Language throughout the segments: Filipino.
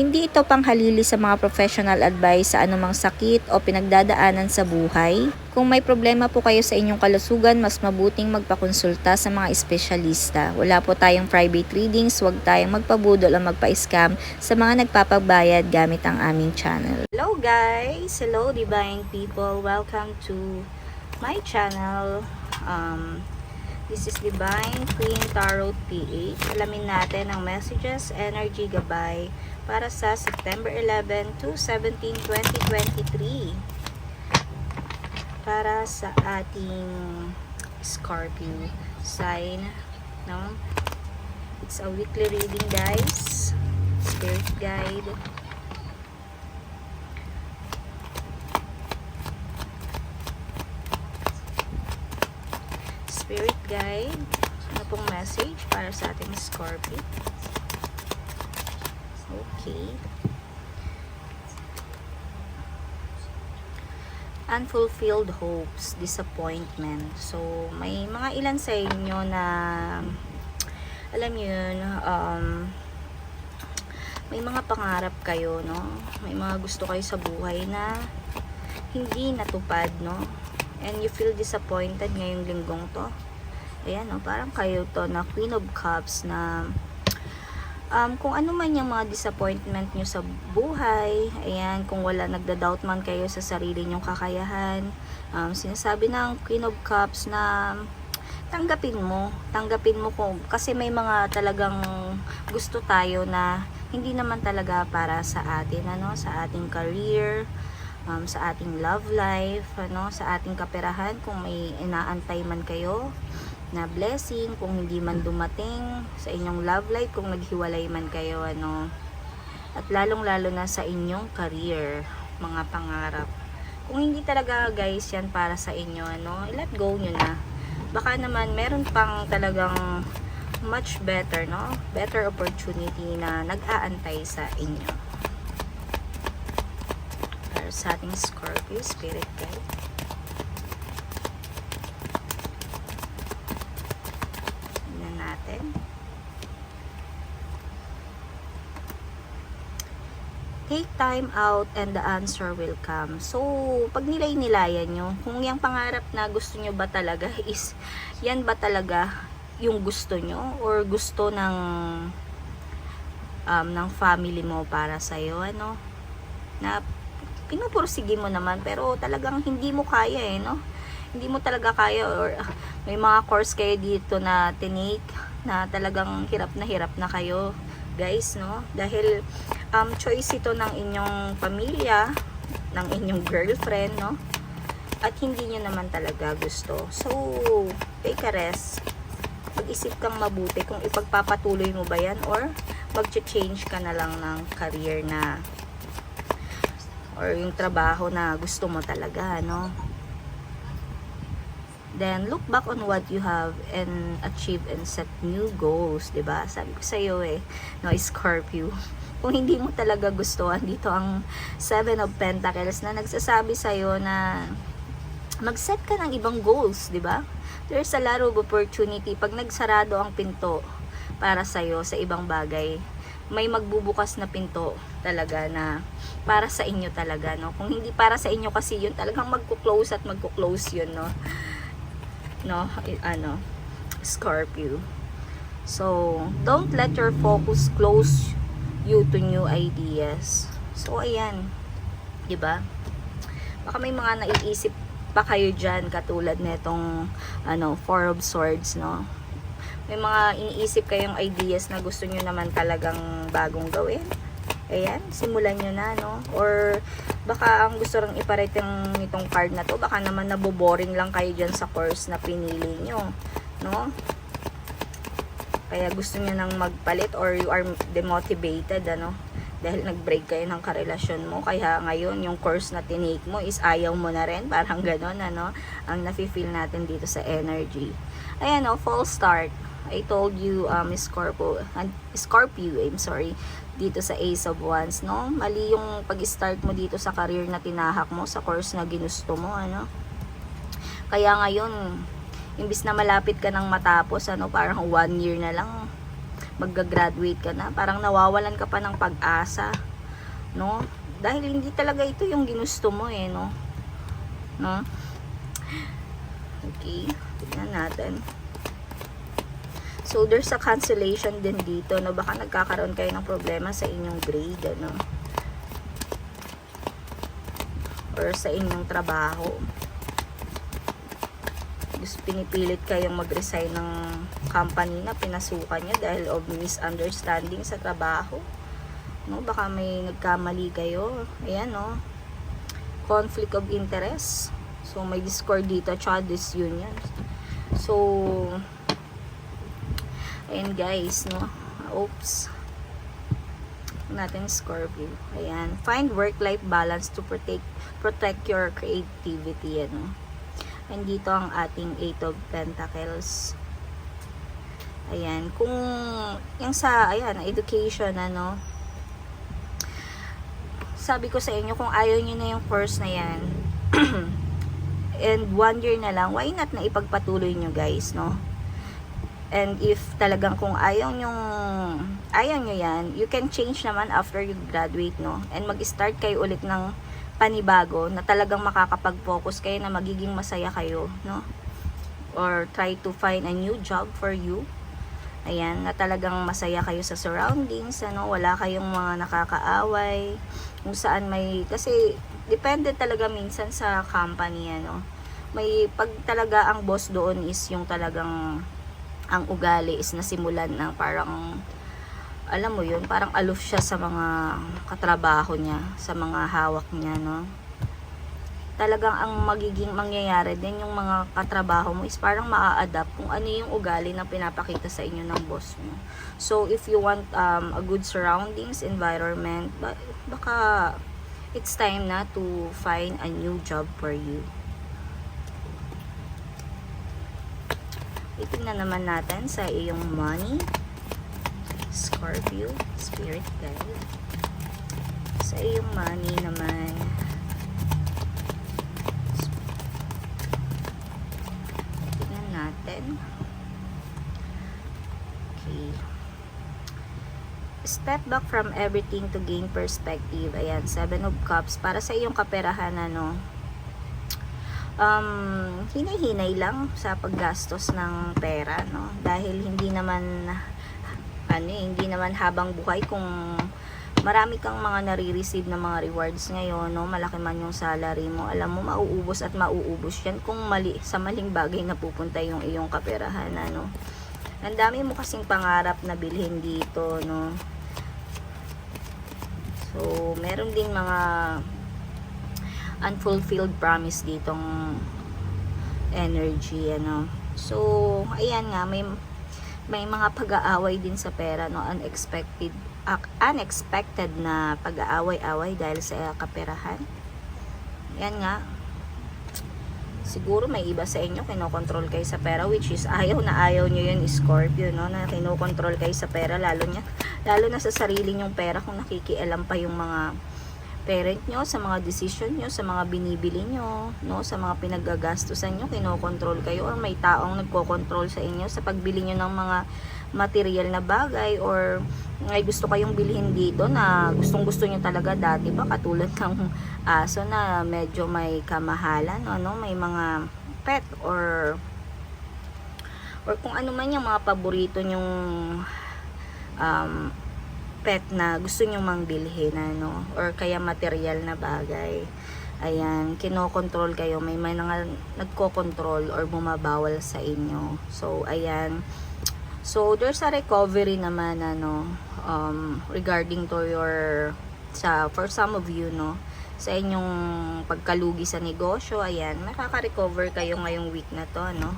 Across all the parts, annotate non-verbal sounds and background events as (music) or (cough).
Hindi ito panghalili sa mga professional advice sa anumang sakit o pinagdadaanan sa buhay. Kung may problema po kayo sa inyong kalusugan, mas mabuting magpakonsulta sa mga espesyalista. Wala po tayong private readings, huwag tayong magpabudol o magpa-scam sa mga nagpapagbayad gamit ang aming channel. Hello guys! Hello divine people! Welcome to my channel. Um, This is Divine Queen Tarot PH. Alamin natin ang messages, energy gabay para sa September 11 to 17, 2023. Para sa ating Scorpio sign, no? It's a weekly reading, guys. Spirit guide. Spirit guide. Ano pong message para sa ating Scorpio? Okay. Unfulfilled hopes, disappointment. So, may mga ilan sa inyo na alam niyo yun, um, may mga pangarap kayo, no? May mga gusto kayo sa buhay na hindi natupad, no? And you feel disappointed ngayong linggong to. Ayan, no? Parang kayo to na Queen of Cups na um, kung ano man yung mga disappointment nyo sa buhay, ayan, kung wala nagda-doubt man kayo sa sarili nyong kakayahan, um, sinasabi ng Queen of Cups na tanggapin mo, tanggapin mo kung, kasi may mga talagang gusto tayo na hindi naman talaga para sa atin, ano, sa ating career, um, sa ating love life, ano, sa ating kaperahan, kung may inaantay man kayo, na blessing kung hindi man dumating sa inyong love life kung naghiwalay man kayo ano. At lalong lalo na sa inyong career mga pangarap. Kung hindi talaga guys yan para sa inyo ano let go nyo na. Baka naman meron pang talagang much better no? Better opportunity na nag-aantay sa inyo sa ating Scorpio spirit guide Tingnan natin. Take time out and the answer will come. So, pag nilay-nilayan nyo, kung yung pangarap na gusto nyo ba talaga (laughs) is, yan ba talaga yung gusto nyo? Or gusto ng um, ng family mo para sa'yo, ano? Na pinupursige mo naman, pero talagang hindi mo kaya eh, no? Hindi mo talaga kaya or ah, may mga course kayo dito na tinake na talagang hirap na hirap na kayo guys no? Dahil um, choice ito ng inyong pamilya ng inyong girlfriend no? At hindi nyo naman talaga gusto. So take a rest. Mag-isip kang mabuti kung ipagpapatuloy mo ba yan or mag-change ka na lang ng career na or yung trabaho na gusto mo talaga no Then, look back on what you have and achieve and set new goals, ba? Sabi ko sa iyo eh, no, Scorpio. (laughs) Kung hindi mo talaga gustuhan dito ang Seven of Pentacles na nagsasabi sa iyo na mag-set ka ng ibang goals, ba? There's a lot of opportunity pag nagsarado ang pinto para sa iyo sa ibang bagay. May magbubukas na pinto talaga na para sa inyo talaga, no? Kung hindi para sa inyo kasi yun, talagang magko-close at magko-close yun, no? no ano Scorpio so don't let your focus close you to new ideas so ayan 'di ba baka may mga naiisip pa kayo diyan katulad nitong ano four of swords no may mga iniisip kayong ideas na gusto nyo naman talagang bagong gawin Ayan, simulan nyo na, no? Or, baka ang gusto rin iparate ng itong card na to, baka naman naboboring lang kayo dyan sa course na pinili nyo, no? Kaya gusto nyo nang magpalit or you are demotivated, ano? Dahil nag-break kayo ng karelasyon mo. Kaya ngayon, yung course na tinake mo is ayaw mo na rin. (laughs) Parang ganon, ano? Ang nafe-feel natin dito sa energy. Ayan, no? False start. I told you, um, Scorpio, uh, Scorpio, I'm sorry, dito sa Ace of Wands, no? Mali yung pag-start mo dito sa career na tinahak mo, sa course na ginusto mo, ano? Kaya ngayon, imbis na malapit ka nang matapos, ano, parang one year na lang, magga-graduate ka na, parang nawawalan ka pa ng pag-asa, no? Dahil hindi talaga ito yung ginusto mo, eh, no? No? Okay, tignan natin. So, there's a cancellation din dito, no? Baka nagkakaroon kayo ng problema sa inyong grade, ano? Or sa inyong trabaho. Gusto pinipilit kayong mag-resign ng company na pinasukan nyo dahil of misunderstanding sa trabaho. No? Baka may nagkamali kayo. Ayan, no? Conflict of interest. So, may discord dito, tsaka disunion. So, Ayan guys, no? Oops. natin Scorpio. Ayan. Find work-life balance to protect protect your creativity, ano. And dito ang ating Eight of Pentacles. Ayan. Kung yung sa, ayan, education, ano, sabi ko sa inyo, kung ayaw nyo na yung course na yan, (clears throat) and one year na lang, why not na ipagpatuloy nyo guys, no? And if talagang kung ayaw nyong, ayaw nyo yan, you can change naman after you graduate, no? And mag-start kayo ulit ng panibago na talagang makakapag-focus kayo na magiging masaya kayo, no? Or try to find a new job for you. Ayan, na talagang masaya kayo sa surroundings, ano? Wala kayong mga nakakaaway. Kung saan may, kasi depende talaga minsan sa company, ano? May, pag talaga ang boss doon is yung talagang ang ugali is nasimulan ng parang alam mo yun, parang aloof siya sa mga katrabaho niya, sa mga hawak niya, no? Talagang ang magiging mangyayari din yung mga katrabaho mo is parang maa-adapt kung ano yung ugali na pinapakita sa inyo ng boss mo. So, if you want um, a good surroundings, environment, ba- baka it's time na to find a new job for you. Itingnan naman natin sa iyong money. Scorpio, Spirit Guide. Sa iyong money naman. Tingnan natin. Okay. Step back from everything to gain perspective. Ayan, Seven of Cups. Para sa iyong kaperahan, ano, um, hinay-hinay lang sa paggastos ng pera, no? Dahil hindi naman, ano eh, hindi naman habang buhay kung marami kang mga nare-receive na mga rewards ngayon, no? Malaki man yung salary mo, alam mo, mauubos at mauubos yan kung mali, sa maling bagay na pupunta yung iyong kaperahan, ano? Ang dami mo kasing pangarap na bilhin dito, no? So, meron ding mga unfulfilled promise ditong energy ano. So ayan nga may may mga pag-aaway din sa pera no? Unexpected ac- unexpected na pag-aaway-away dahil sa kaperahan. Yan nga. Siguro may iba sa inyo kinokontrol kayo sa pera which is ayaw na ayaw nyo yun Scorpio no? Na kinokontrol kayo sa pera lalo nya lalo na sa sarili nyong pera kung nakikialam pa yung mga parent nyo, sa mga decision nyo, sa mga binibili nyo, no, sa mga pinaggagastusan nyo, kinokontrol kayo or may taong nagkokontrol sa inyo sa pagbili nyo ng mga material na bagay or may gusto kayong bilhin dito na gustong gusto nyo talaga dati ba katulad ng aso na medyo may kamahalan ano? May mga pet or or kung ano man yung mga paborito nyong um, pet na gusto nyo mang bilhin ano or kaya material na bagay. Ayan kinokontrol kayo. May may mga nagkokontrol or bumabawal sa inyo. So ayan. So, there's a recovery naman, ano, um, regarding to your, sa, for some of you, no, sa inyong pagkalugi sa negosyo, ayan, makaka-recover kayo ngayong week na to, no.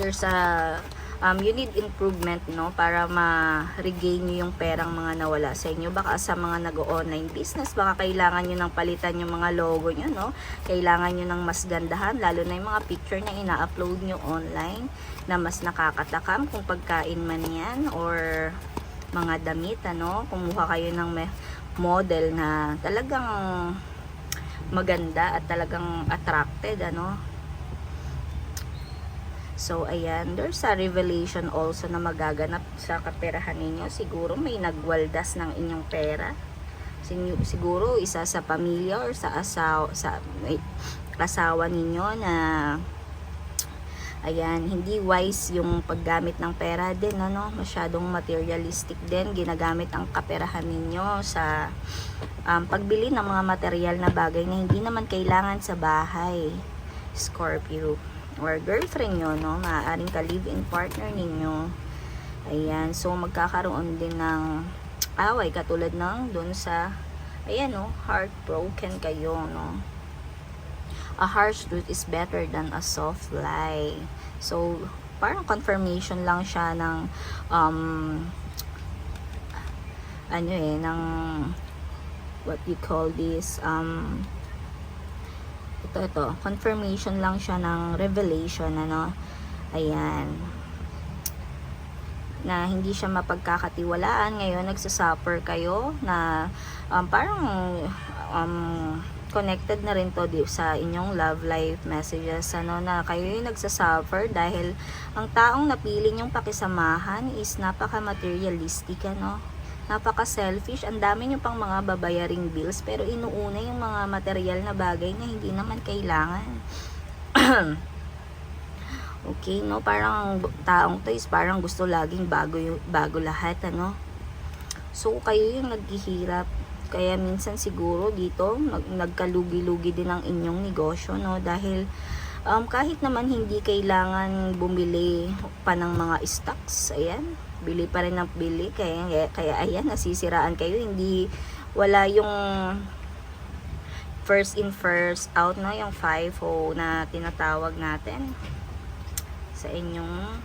There's a, um, you need improvement, no, para ma-regain nyo yung perang mga nawala sa inyo. Baka sa mga nag-online business, baka kailangan nyo ng palitan yung mga logo nyo, no. Kailangan nyo ng mas gandahan, lalo na yung mga picture na ina-upload nyo online na mas nakakatakam kung pagkain man yan or mga damit, ano. Kumuha kayo ng model na talagang maganda at talagang attracted, ano. So, ayan, there's a revelation also na magaganap sa kaperahan ninyo. Siguro may nagwaldas ng inyong pera. Siguro isa sa pamilya or sa asawa, sa may asawa ninyo na ayan, hindi wise yung paggamit ng pera din, ano, masyadong materialistic din, ginagamit ang kaperahan ninyo sa um, pagbili ng mga material na bagay na hindi naman kailangan sa bahay. Scorpio or girlfriend nyo, no? Maaaring ka-live-in partner ninyo. Ayan, so magkakaroon din ng away katulad ng dun sa ayan, no? Heartbroken kayo, no? A harsh truth is better than a soft lie. So, parang confirmation lang siya ng um, ano eh, ng what you call this um, ito, ito, confirmation lang siya ng revelation, ano, ayan, na hindi siya mapagkakatiwalaan, ngayon nagsasuffer kayo, na um, parang um, connected na rin to sa inyong love life messages, ano, na kayo yung nagsasuffer dahil ang taong napili niyong pakisamahan is napaka-materialistic, ano, napaka-selfish, ang dami nyo pang mga babayaring bills, pero inuuna yung mga material na bagay na hindi naman kailangan. (clears throat) okay, no? Parang taong to is parang gusto laging bago, yung- bago lahat, ano? So, kayo yung naghihirap. Kaya minsan siguro dito, nag, nagkalugi-lugi din ang inyong negosyo, no? Dahil um, kahit naman hindi kailangan bumili pa ng mga stocks, ayan, bili pa rin ng bili, kaya, kaya, ayan, nasisiraan kayo, hindi, wala yung first in first out, no, yung 5 na tinatawag natin. Sa inyong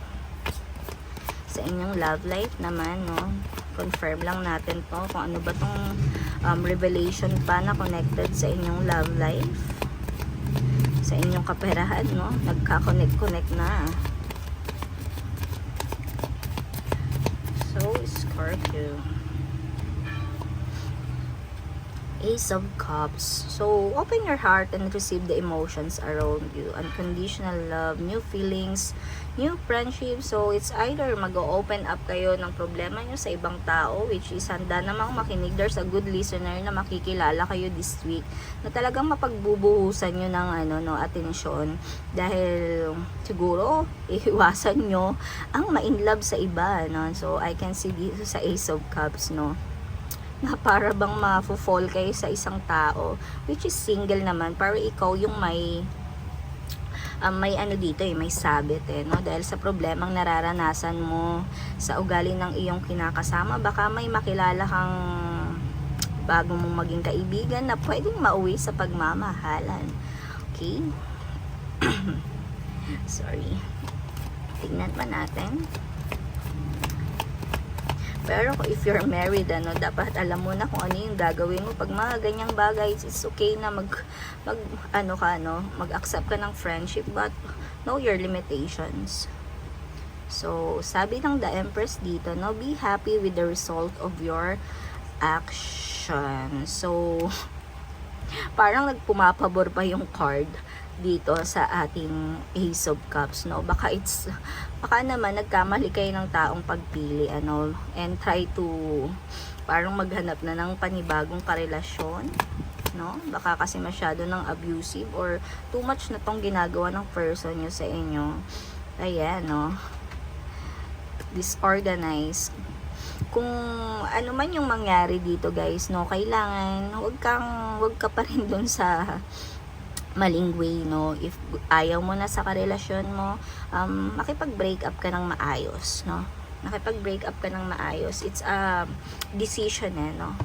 sa inyong love life naman, no, confirm lang natin to kung ano ba tong um, revelation pa na connected sa inyong love life. Sa inyong kaperahan, no? Nagka-connect-connect na. So, Scorpio. Ace of Cups. So, open your heart and receive the emotions around you. Unconditional love, new feelings, new friendship. So, it's either mag-open up kayo ng problema nyo sa ibang tao, which is handa namang makinig. There's a good listener na makikilala kayo this week na talagang mapagbubuhusan nyo ng ano, no, atensyon. Dahil siguro, (laughs) iiwasan nyo ang ma-inlove sa iba. No? So, I can see dito sa Ace of Cups, no? Na para bang ma-fall kayo sa isang tao which is single naman para ikaw yung may um, may ano dito eh, may sabit eh, no? Dahil sa problemang nararanasan mo sa ugali ng iyong kinakasama, baka may makilala kang bago mong maging kaibigan na pwedeng mauwi sa pagmamahalan. Okay? (clears throat) Sorry. Tingnan pa natin. Pero if you're married, ano, dapat alam mo na kung ano yung gagawin mo. Pag mga ganyang bagay, it's okay na mag, mag ano ka, no, mag-accept ka ng friendship, but know your limitations. So, sabi ng The Empress dito, no, be happy with the result of your action. So, (laughs) parang nagpumapabor pa yung card dito sa ating Ace of Cups, no? Baka it's, baka naman nagkamali kayo ng taong pagpili, ano, and try to, parang maghanap na ng panibagong karelasyon, no? Baka kasi masyado ng abusive or too much na tong ginagawa ng person nyo sa inyo. Ayan, no? Disorganized kung ano man yung mangyari dito guys no kailangan wag kang wag ka pa rin dun sa maling way, no? If ayaw mo na sa karelasyon mo, um, makipag-break up ka ng maayos, no? Nakipag-break up ka ng maayos. It's a decision, eh, no?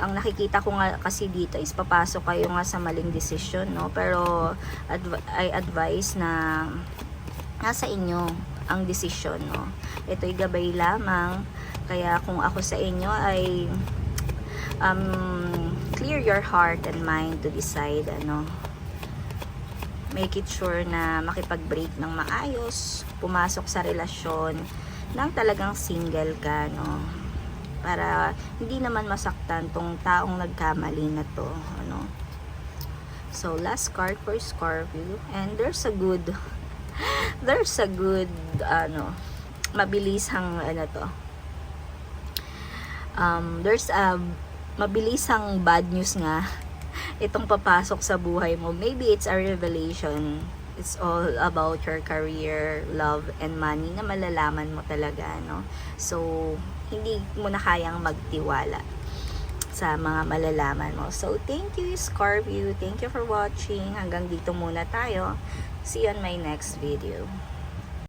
Ang nakikita ko nga kasi dito is papasok kayo nga sa maling decision, no? Pero adv- I advise na nasa inyo ang decision, no? Ito'y gabay lamang. Kaya kung ako sa inyo ay um, clear your heart and mind to decide ano make it sure na makipag-break ng maayos pumasok sa relasyon nang talagang single ka no? Para hindi naman masaktan tong taong nagkamali na to ano? So last card for Scorpio. And there's a good (laughs) there's a good ano mabilis hang ano to? Um, there's a mabilisang bad news nga itong papasok sa buhay mo. Maybe it's a revelation. It's all about your career, love, and money na malalaman mo talaga, no? So, hindi mo na kayang magtiwala sa mga malalaman mo. So, thank you, Scorpio. Thank you for watching. Hanggang dito muna tayo. See you on my next video.